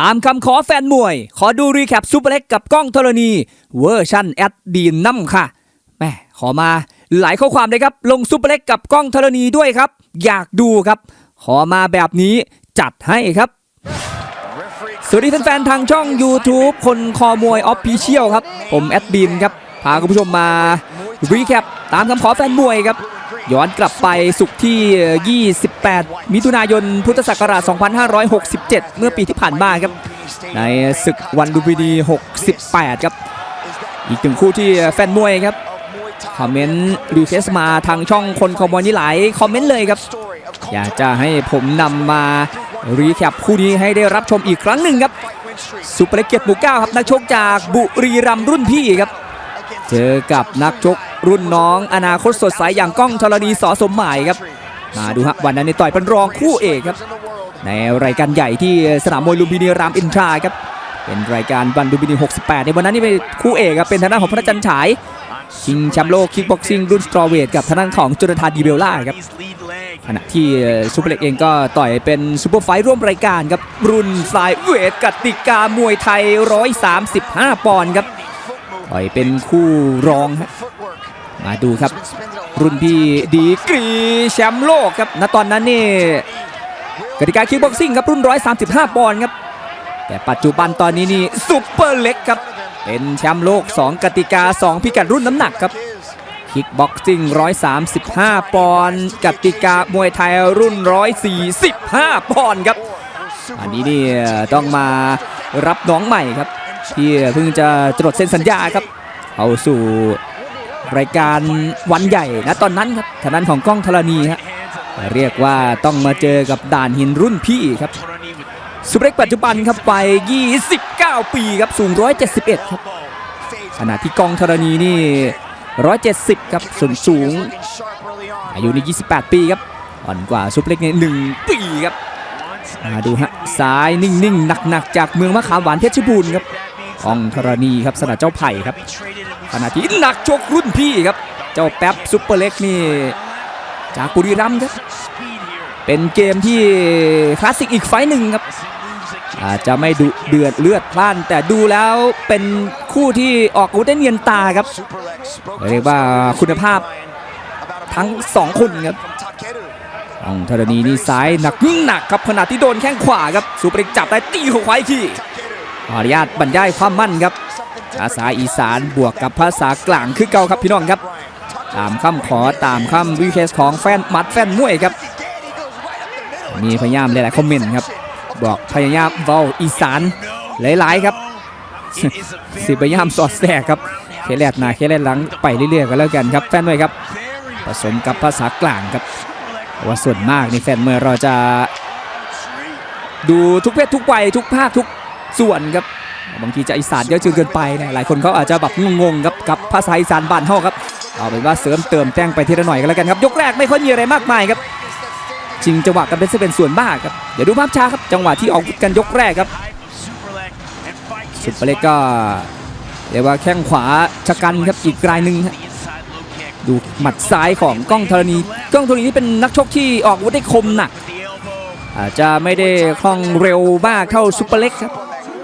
ตามคำขอแฟนมวย ขอดูรีแคปซูเปอร์เล็กกับกล้องธรณี เวอร์ชันแอดดีนน้ำค่ะแม่ขอมาหลายข้อความเลยครับ ลงซูเปอร์เล็กกับกล้องธรณีด้วยครับ อยากดูครับ ขอมาแบบนี้จัดให้ครับ สวัสดีแฟนๆทางช่อง YouTube คนคอมวยออฟฟิเชียลครับ ผมแอดบินครับ พาคุณผู้ชมมารีแคปตามคำขอแฟนมวยครับ ย้อนกลับไปสุกร์ที่ 28 มิถุนายน พุทธศักราช 2567 เมื่อปีที่ผ่านมาครับ ในศึกวันดูบินี68 ครับ อีกหนึ่งคู่ที่แฟนมวยครับ คอมเมนต์รีเควสมาทางช่องคนคอมมวยนี่หลายคอมเมนต์เลยครับ อยากจะให้ผมนำมารีแคปคู่นี้ให้ได้รับชมอีกครั้งหนึ่งครับ สุปเปอร์เล็กเกียรติหมู่เก้าครับนักชกจากบุรีรัมย์รุ่นพี่ครับ เจอกับนักชกรุ่นน้องอนาคตสดใสอย่างก้องธรณีสอสมหมายครับ มาดูฮะวันนั้นในต่อยเป็นรองคู่เอกครับ ในรายการใหญ่ที่สนามมวยลุมพินีรามอินทราครับ เป็นรายการวันลุมพินี 68 ในวันนั้นนี่เป็นคู่เอกครับเป็นทางด้านของพระจันทร์ฉายชิงแชมป์โลกคิกบ็อกซิ่งรุ่นสตรอเวทกับทางด้านของจุลธานดีเบลล่าครับขณะที่ซูเปอร์เล็กเองก็ต่อยเป็นซูเปอร์ไฟท์ร่วมรายการครับรุ่นฟลายเวทกติกามวยไทย 135 ปอนด์ครับ ต่อยเป็นคู่รองฮะมาดูครับ รุ่นพี่ดีกรีแชมป์โลกครับณตอนนั้นนี่กติกาคิกบ็อกซิ่งครับรุ่น 135 ปอนด์ครับ แต่ปัจจุบันตอนนี้นี่ซุปเปอร์เล็กครับ เป็นแชมป์โลก 2 กติกา 2 พิกัดรุ่นน้ำหนักครับคิกบ็อกซิ่ง 135 ปอนด์กติกามวยไทยรุ่น 145 ปอนด์ครับ อันนี้นี่ต้องมารับน้องใหม่ครับ ที่เพิ่งจะจดเซ็นสัญญาครับเอาสู่รายการวันใหญ่นะตอนนั้นครับทางด้านของกล้องธรณีฮะเรียกว่าต้องมาเจอกับด่านหินรุ่นพี่ครับสุเปรกปัจจุบันครับไป 29 ปีครับสูง 171 ครับขณะที่กองธรณีนี่ 170 ครับส่วนสูง อายุนี่28 ปีครับอ่อนกว่าซุปเล็กเนี่ยหนึ่งปีครับมาดูฮะซ้ายนิ่งๆหนักๆจากเมืองมะขามหวานเพชรบูรณ์ครับ กองธรณีครับสนามเจ้าไผ่ครับขณะที่หนักชกรุ่นพี่ครับ เจ้าแป๊บซุปเปอร์เล็กนี่จากบุรีรัมย์ครับ เป็นเกมที่คลาสสิกอีกไฟหนึ่งครับ อาจจะไม่ดุเดือดเลือดพล่าน แต่ดูแล้วเป็นคู่ที่ออกอาวุธได้เนียนตาครับ เรียกว่าคุณภาพทั้งสองคนครับองธรณีนี่ซ้ายหนักหนักครับขณะที่โดนแข้งขวาครับสุปริกจับได้ตีเข้าขวาอีกที ขออนุญาตบรรยายความมั่นครับ ภาษาอีสานบวกกับภาษากลางคือเก่าครับพี่น้องครับ ตามคำขอตามคำรีเคสของแฟนมัดแฟนมวยครับ มีพยายามหลายๆคอมเมนต์ครับ บอกพยายามเว้าอีสานหลายๆครับสิพยายามสอดแทรกครับเคแลดหน้าเคแลดหลังไปเรื่อยๆกันแล้วกันครับแฟนมวยครับ ผสมกับภาษากลางครับว่าส่วนมากนี่แฟนมวยเราจะดูทุกเพศทุกวัยทุกภาคทุก ส่วนครับบางทีจะอีสานเยอะจนเกินไปนะหลายคนเขาอาจจะแบบงงๆครับกับภาษาอีสานบ้านเฮาครับเอาเป็นว่าเสริมเติมแต่งไปทีละหน่อยกันแล้วกันครับยกแรกไม่ค่อยมีอะไรมากมายครับชิงจังหวะกันเป็นเป็นส่วนมากครับเดี๋ยวดูภาพช้าครับจังหวะที่ออกกันยกแรกครับสุดเปเล็กก็เรียกว่าแข้งขวาชะกันครับอีกรายหนึ่งฮะดูหมัดซ้ายของกล้องธรณีกล้องธรณีนี่เป็นนักชกที่ออกวุธได้คมหนักอาจจะไม่ได้คล่องเร็วมากเท่าซุปเปอร์เล็กครับ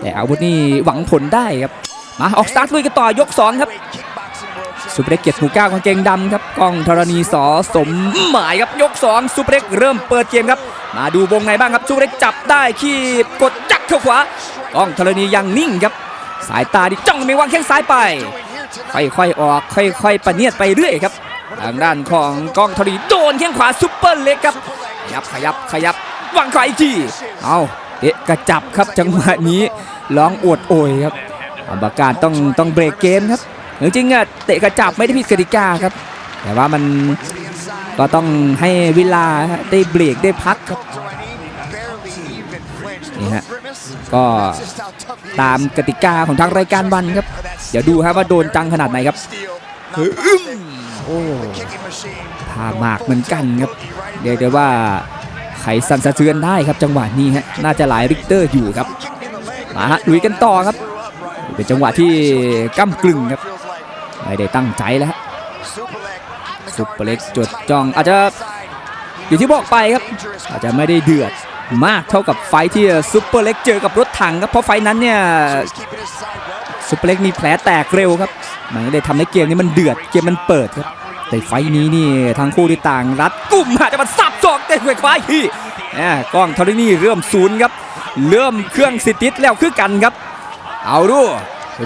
แต่อาวุธนี่หวังผลได้ครับ มาออกสตาร์ทลุยกันต่อยก 2 ครับซุเปอร์เล็กเกียรติหมู่เก้ากางเกงดำครับกล้องธรณีสอสมหมายครับยก2ซุเปอร์เล็กเริ่มเปิดเกมครับ มาดูวงในบ้างครับซุเปอร์เล็กจับได้ขีบกดจักเข้าขวากล้องธรณียังนิ่งครับ สายตาดิจ้องไม่วางแข้งซ้ายไป ค่อยๆออก ค่อยๆปะเนียดไปเรื่อยครับทางด้านของกล้องธรณีโดนแข้งขวาซุปเปอร์เล็กครับขยับขยับขยับวางขวาอีกทีเอา เตะกระจับครับจังหวะนี้ร้องอวดโอยครับกรรมการต้องต้องเบรกเกมครับจริงๆอะเตะกระจับไม่ได้ผิดกติกาครับ แต่ว่ามันก็ต้องให้เวลาฮะได้เบรกได้พักครับนี่ฮะก็ตามกติกาของทางรายการวันครับ เดี๋ยวดูครับว่าโดนจังขนาดไหนครับอึ้มโอ้พาหมากเหมือนกันครับเรียกได้ว่าไข สั่นสะเทือนได้ครับจังหวะนี้ฮะน่าจะหลายริกเตอร์อยู่ครับมาฮะลุยกันต่อครับ เป็นจังหวะที่ก้ากลึงครับไม่ได้ตั้งใจแล้วซุปเปอร์เล็กจดจ้องอาจจะอยู่ที่บอกไปครับ อาจจะไม่ได้เดือดมากเท่ากับไฟที่ซุปเปอร์เล็กเจอกับรถถังครับเพราะไฟนั้นเนี่ยซุปเปอร์เล็กมีแผลแตกเร็วครับ มันก็เลยทำให้เกมนี้มันเดือดเกมมันเปิดครับ แต่ไฟนี้นี่ทั้งคู่ที่ต่างรัดกุ่มหาจะมาสับศอกเตะหวกไฟที่แหมกล้องทอร์นี่เริ่มศูนย์ครับ เริ่มเครื่องสิติดแล้วคือกันครับ เอาดู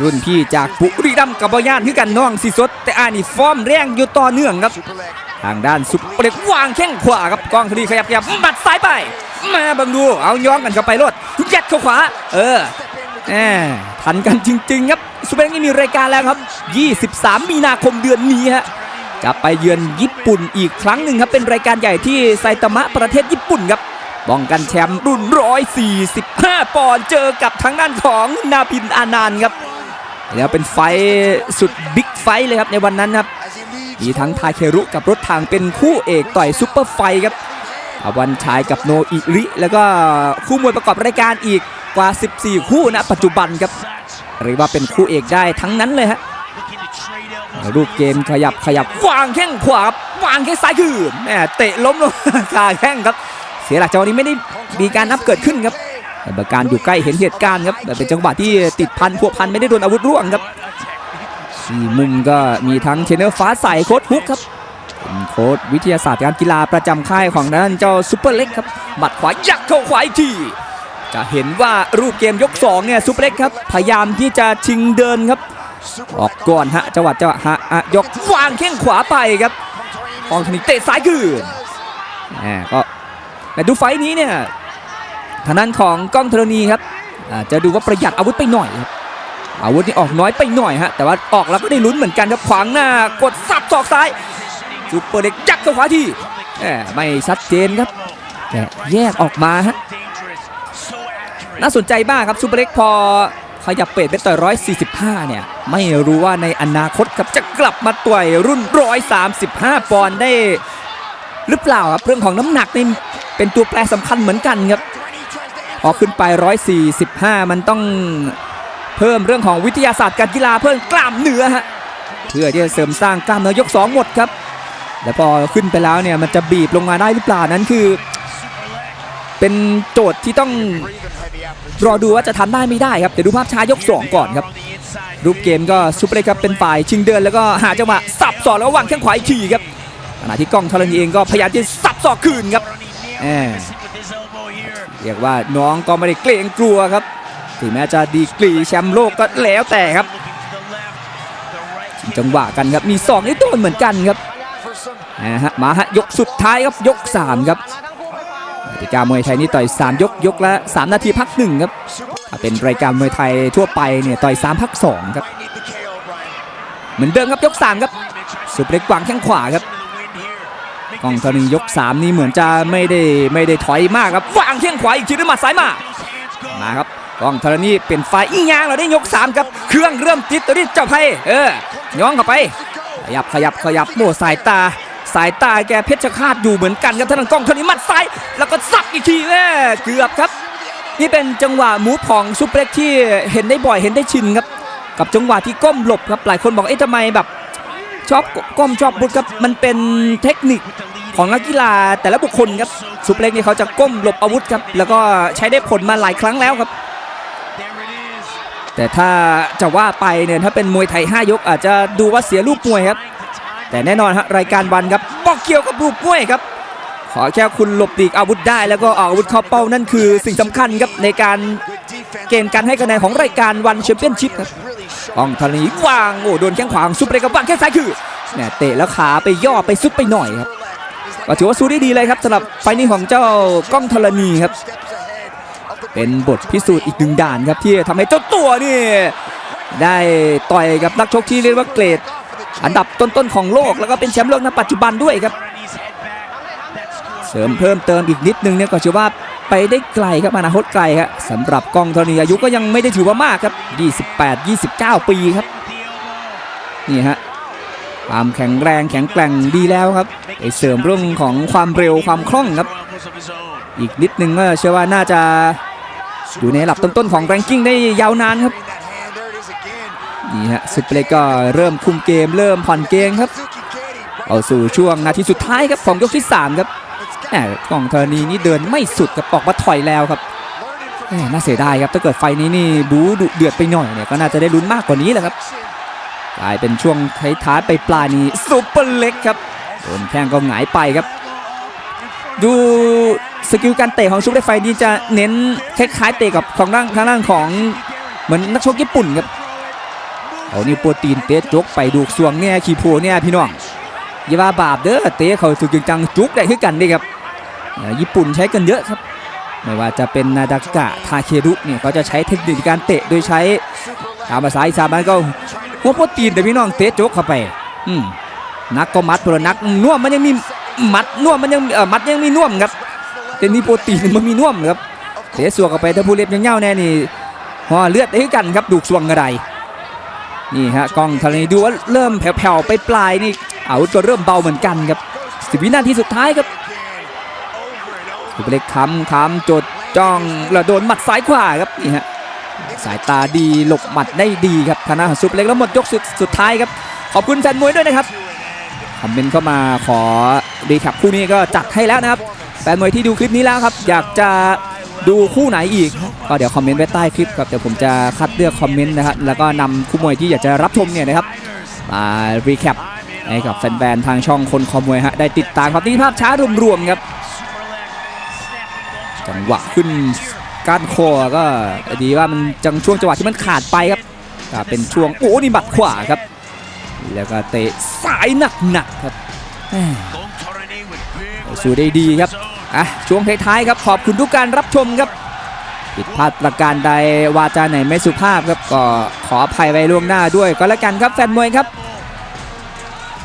รุ่นพี่จากปุรีรัมกับบอย่านคือกันน้องสิสดแต่อานี่ฟอร์มแรงอยู่ต่อเนื่องครับ ทางด้านซุปเปอร์เล็กวางแข้งขวาครับกล้องทอร์นี่ขยับขยับบัดซ้ายไปมาบังดูเอาย้อนกันเข้าไปรถยัดเข้าขวา เออแหมทันกันจริง ๆ ครับซุเปอร์เล็กนี่มีรายการแล้วครับ 23 มีนาคมเดือนนี้ฮะ จะไปเยือนญี่ปุ่นอีกครั้งหนึ่งครับ เป็นรายการใหญ่ที่ไซตามะประเทศญี่ปุ่นครับป้องกันแชมป์รุ่น 145 ปอนด์เจอกับทางด้านของนาพินอานานครับ แล้วเป็นไฟสุดบิ๊กไฟเลยครับในวันนั้นครับ มีทั้งทาเครุกับรถถังเป็นคู่เอกต่อยซุปเปอร์ไฟครับอวันชายกับโนอิริ แล้วก็คู่มวยประกอบรายการอีกกว่า 14 คู่ณปัจจุบันครับเรียกว่าเป็นคู่เอกได้ทั้งนั้นเลยฮะ รูปเกมขยับขยับวางแข้งขวา วางแข้งซ้ายคืนแหมเตะล้มลงคาแข้งครับ เสียหลักจังหวะนี้ไม่ได้มีการนับเกิดขึ้นครับแต่บการอยู่ใกล้เห็นเหตุการณ์ครับแต่เป็นจังหวะที่ติดพันพัวพันไม่ได้โดนอาวุธร่วงครับที่มุมก็มีทั้งเทรนเนอร์ฟ้าใสโค้ชฮุกครับโค้ชวิทยาศาสตร์การกีฬาประจำค่ายของด้นเจ้าซูเปอร์เล็กครับบัดขวายักเข้าขวาอีกทีจะเห็นว่ารูปเกมยกสองเนี่ยซูเปอร์เล็กครับพยายามที่จะชิงเดินครับ ออกก่อนฮะจังหวะจังหวะฮะอะยกวางแข้งขวาไปครับฟองธนิกเตะซ้ายคืนแหมก็แต่ดูไฟนี้เนี่ยทางด้านของกล้องธรณีครับจะดูว่าประหยัดอาวุธไปหน่อยครับอาวุธนี่ออกน้อยไปหน่อยฮะแต่ว่าออกแล้วก็ได้ลุ้นเหมือนกันครับขวางหน้ากดสับศอกซ้ายซูเปอร์เล็กยักเข้าขวาทีแหมไม่ชัดเจนครับแต่แยกออกมาฮะน่าสนใจมากครับซูเปอร์เล็กพอ ขยับเปรตเป็นต่อย145เนี่ย ไม่รู้ว่าในอนาคตครับจะกลับมาต่อยรุ่น135ปอนด์ได้ หรือเปล่าครับเรื่องของน้ำหนักนี่เป็นตัวแปรสำคัญเหมือนกันครับพอขึ้นไป145มันต้องเพิ่มเรื่องของวิทยาศาสตร์การกีฬาเพิ่มกล้ามเนื้อฮะเพื่อที่จะเสริมสร้างกล้ามเนื้อยก2หมดครับแล้วพอขึ้นไปแล้วเนี่ยมันจะบีบลงมาได้หรือเปล่านั้นคือ เป็นโจทย์ที่ต้องรอดูว่าจะทำได้ไม่ได้ครับเดี๋ยวดูภาพช้ายก 2 ก่อนครับ รูปเกมก็ซุปเปอร์เล็กครับเป็นฝ่ายชิงเดินแล้วก็หาจังหวะสับศอกแล้ววางแข้งขวาอีกทีครับขณะที่กล้องธรณีเองก็พยายามที่สับศอกคืนครับเรียกว่าน้องก็ไม่ได้เกรงกลัวครับถึงแม้จะดีกรีแชมป์โลกก็แล้วแต่ครับ จังหวะกันครับมีศอกนี่โดนเหมือนกันครับนะฮะมาฮะยกสุดท้ายครับยกสามครับ กติกามวยไทยนี่ต่อย 3 ยกยกละ3นาทีพักหนึ่งครับถ้าเป็นรายการมวยไทยทั่วไปเนี่ยต่อย 3 พัก2ครับ เหมือนเดิมครับยก 3 ครับสุปเล็กวางแข้งขวาครับกองธรณียก 3 นี่เหมือนจะไม่ได้ไม่ได้ถอยมากครับวางแข้งขวาอีกทีด้วยหมัดซ้ายมามาครับกองธรณีเป็นไฟอีกยางเราได้ยก3ครับเครื่องเริ่มติดตัวนี้เจ้าไพเออย่องเข้าไป ขยับขยับขยับโม่สายตา สายตาแกเพชรฆาตอยู่เหมือนกันครับท่านกล้องเท่านี้มัดซ้ายแล้วก็สับอีกทีแม่เกือบครับ นี่เป็นจังหวะหมูผ่องซุปเปอร์เล็กที่เห็นได้บ่อยเห็นได้ชินครับ กับจังหวะที่ก้มหลบครับหลายคนบอกเอ๊ะทำไมแบบ ชอบก้มชอบบุดครับมันเป็นเทคนิคของนักกีฬาแต่ละบุคคลครับซุปเปอร์เล็กนี่เขาจะก้มหลบอาวุธครับแล้วก็ใช้ได้ผลมาหลายครั้งแล้วครับแต่ถ้าจะว่าไปเนี่ยถ้าเป็นมวยไทย 5 ยกอาจจะดูว่าเสียรูปมวยครับ แต่แน่นอนฮะรายการวันครับบอกเกี่ยวกับรูปมวยครับ ขอแค่คุณหลบดีกอาวุธได้ แล้วก็อาอาวุธเข้าเป้านั่นคือสิ่งสำคัญครับในการเกณฑ์การให้คะแนนของรายการวันแชมเปี้ยนชิพครับป้องธรณีวางโอ้โดนแข้งขวางซุปเปอร์เล็กกับวางแข้งซ้ายคือแหมเตะแล้วขาไปย่อไปซุดไปหน่อยครับก็ถือว่าสู้ได้ดีเลยครับสำหรับไฟนี้ของเจ้ากล้องธรณีครับ เป็นบทพิสูจน์อีกหนึ่งด่านครับที่ทำให้เจ้าตัวนี่ได้ต่อยกับนักชกที่เรียกว่าเกรด อันดับต้นๆของโลกแล้วก็เป็นแชมป์โลกในปัจจุบันด้วยครับ เสริมเพิ่มเติมอีกนิดนึงเนี่ยก็เชื่อว่าไปได้ไกลครับอนาคตไกลครับสำหรับกองธรณีอายุก็ยังไม่ได้ถือว่ามากครับ 28 29 ปีครับนี่ฮะความแข็งแรงแข็งแกร่งดีแล้วครับไปเสริมเรื่องของความเร็วความคล่องครับ อีกนิดนึงก็เชื่อว่าน่าจะอยู่ในระดับต้นๆของแรงกิ้งได้ยาวนานครับ นี่ฮะสุดเล็กก็เริ่มคุมเกม เริ่มผ่อนเกมครับ เอาสู่ช่วงนาทีสุดท้ายครับของยกที่ 3 ครับแหมกองธรณีนี่เดินไม่สุดกับออกมาถอยแล้วครับแหมน่าเสียดายครับถ้าเกิดไฟนี้นี่บู๊ดุเดือดไปหน่อยเนี่ยก็น่าจะได้ลุ้นมากกว่านี้แหละครับกลายเป็นช่วงท้ายๆไปปลายนี้ซุปเปอร์เล็กครับโดนแข้งก็หงายไปครับ ดูสกิลการเตะของซุปเปอร์ไฟนี้จะเน้นคล้ายๆเตะกับของด้านทางด้านของเหมือนนักชกญี่ปุ่นครับ เอานี่โปรตีนเตะจกไปดูกสวงเนี่ยขี่โพเนี่ยพี่น้องอย่าว่าบาปเด้อเตะเขาสุดจริงจังจุกได้คือกันเด้ครับญี่ปุ่นใช้กันเยอะครับ ไม่ว่าจะเป็นนาดากะทาเครุเนี่ยเขาจะใช้เทคนิคการเตะโดยใช้ตามภาษาอีสานบ้านก็หัวโปรตีนแต่พี่น้องเตะจกเข้าไปอืมนักก็มัดพลนักน่วมมันยังมีมัดน่วมมันยังเออมัดยังมีน่วมครับแต่นี่โปรตีนมันมีน่วมครับเตะสวกเข้าไปถ้าผู้เล็บยังเง่าแน่นี่ห่อเลือดได้คือกันครับดูกสวงกระได นี่ฮะกล้องทะเลดูว่าเริ่มแผ่วๆไปปลายนี่อาวุธก็เริ่มเบาเหมือนกันครับสิบวินาทีสุดท้ายครับสุเล็กค้ำค้ำจดจ้องแล้วโดนหมัดซ้ายขวาครับนี่ฮะสายตาดีหลบหมัดได้ดีครับธนาสุเล็กแล้วหมดยกสุดสุดท้ายครับ ขอบคุณแฟนมวยด้วยนะครับคอมเมนต์เข้ามาขอดีแคปคู่นี้ก็จัดให้แล้วนะครับแฟนมวยที่ดูคลิปนี้แล้วครับ อยากจะ ดูคู่ไหนอีก ก็เดี๋ยวคอมเมนต์ไว้ใต้คลิปครับเดี๋ยวผมจะคัดเลือกคอมเมนต์นะครับแล้วก็นำคู่มวยที่อยากจะรับชมเนี่ยนะครับมารีแคปให้กับแฟนๆทางช่องคนคอมวยฮะได้ติดตามครับนี่ภาพช้ารวมๆครับจังหวะขึ้นก้านคอก็ดีว่ามันจังช่วงจังหวะที่มันขาดไปครับก็เป็นช่วงโอ้นี่บัดขวาครับ แล้วก็เตะสายหนักๆครับสู้ได้ดีครับ อะช่วงท้ายๆครับขอบคุณทุกการรับชมครับผิดพลาดประการใดวาจาไหนไม่สุภาพครับก็ขออภัยไว้ล่วงหน้าด้วยก็แล้วกันครับแฟนมวยครับ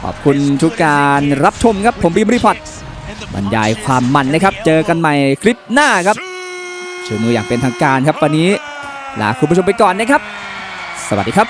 ขอบคุณทุกการรับชมครับผมบีมรีพอร์ตบรรยายความมันนะครับ เจอกันใหม่คลิปหน้าครับชูมืออย่างเป็นทางการครับวันนี้ลาคุณผู้ชมไปก่อนนะครับ สวัสดีครับ